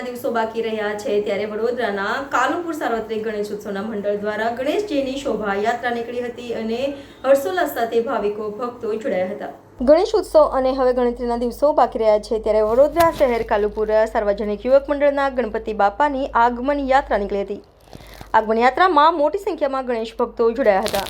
દિવસો બાકી રહ્યા છે. ત્યારે વડોદરાના કાલુપુર સાર્વત્રિક ગણેશ ઉત્સવના મંડળ દ્વારા ગણેશજીની શોભાયાત્રા નીકળી હતી અને હર્ષોલ્લાસ સાથે ભાવિકો, ભક્તો જોડાયા હતા. ગણેશ ઉત્સવ અને હવે ગણતરીના દિવસો બાકી રહ્યા છે. ત્યારે વડોદરા શહેર કાલુપુર સાર્વજનિક યુવક મંડળના ગણપતિ બાપાની આગમન યાત્રા નીકળી હતી. આગમન યાત્રામાં મોટી સંખ્યામાં ગણેશ ભક્તો જોડાયા હતા.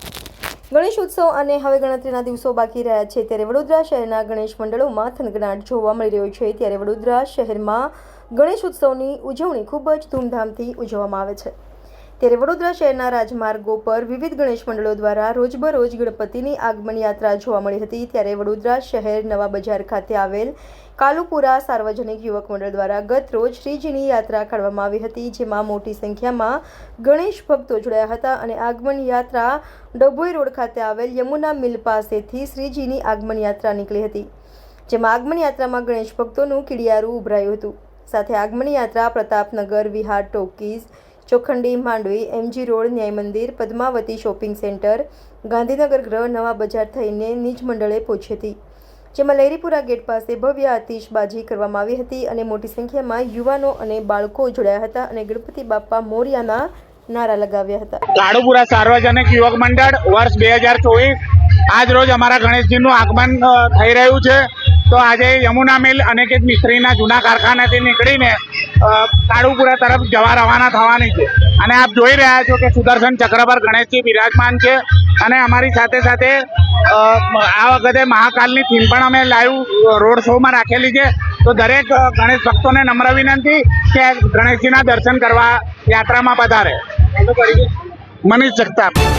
ગણેશ ઉત્સવ અને હવે ગણતરીના દિવસો બાકી રહ્યા છે. ત્યારે વડોદરા શહેરના ગણેશ મંડળોમાં થનગનાટ જોવા મળી રહ્યો છે. ત્યારે વડોદરા શહેરમાં ગણેશ ઉત્સવની ઉજવણી ખૂબ જ ધૂમધામથી ઉજવવામાં આવે છે. ત્યારે વડોદરા શહેરના રાજમાર્ગો પર વિવિધ ગણેશ મંડળો દ્વારા રોજબરોજ ગણપતિની આગમન યાત્રા જોવા મળી હતી. ત્યારે વડોદરા શહેર નવા બજાર ખાતે આવેલ કાલુપુરા સાર્વજનિક યુવક મંડળ દ્વારા ગત રોજ શ્રીજીની યાત્રા કાઢવામાં આવી હતી, જેમાં મોટી સંખ્યામાં ગણેશ ભક્તો જોડાયા હતા અને આગમન યાત્રા ડભોઈ રોડ ખાતે આવેલ યમુના મિલ પાસેથી શ્રીજીની આગમન યાત્રા નીકળી હતી, જેમાં આગમન યાત્રામાં ગણેશ ભક્તોનું કિડિયારું ઉભરાયું હતું. સાથે આગમન યાત્રા Pratapnagar, Vihar, talkies, Chokhandi, Mandvi, MG road Nyay Mandir Padmavati shopping centre, Gandhinagar ગ્રહ, નવા બજાર થઈને નિજ મંડળે પહોંચી હતી. જેમાં લહેરીપુરા ગેટ પાસે ભવ્ય આતિશબાજી કરવામાં આવી હતી અને મોટી સંખ્યામાં યુવાનો અને બાળકો જોડાયા હતા અને ગણપતિ બાપા મોરિયાના નારા લગાવ્યા હતા. લાડુપુરા સાર્વજનિક યુવક મંડળ વર્ષ બે હજાર ચોવીસ આજ રોજ અમારા ગણેશજીનું આગમન થઈ રહ્યું છે. તો આજે યમુના મિલ અનેકિત મિસ્ત્રીના જૂના કારખાનાથી નીકળીને કાળુપુરા તરફ જવા રવાના થવાની છે. અને આપ જોઈ રહ્યા છો કે સુદર્શન ચક્ર પર ગણેશજી બિરાજમાન છે. અને અમારી સાથે સાથે આ વખતે મહાકાલની થીમ પણ અમે લાઈવ રોડ શોમાં રાખેલી છે. તો દરેક ગણેશ ભક્તોને નમ્ર વિનંતી કે ગણેશજીના દર્શન કરવા યાત્રામાં પધારે. મનીષ જગતાપ.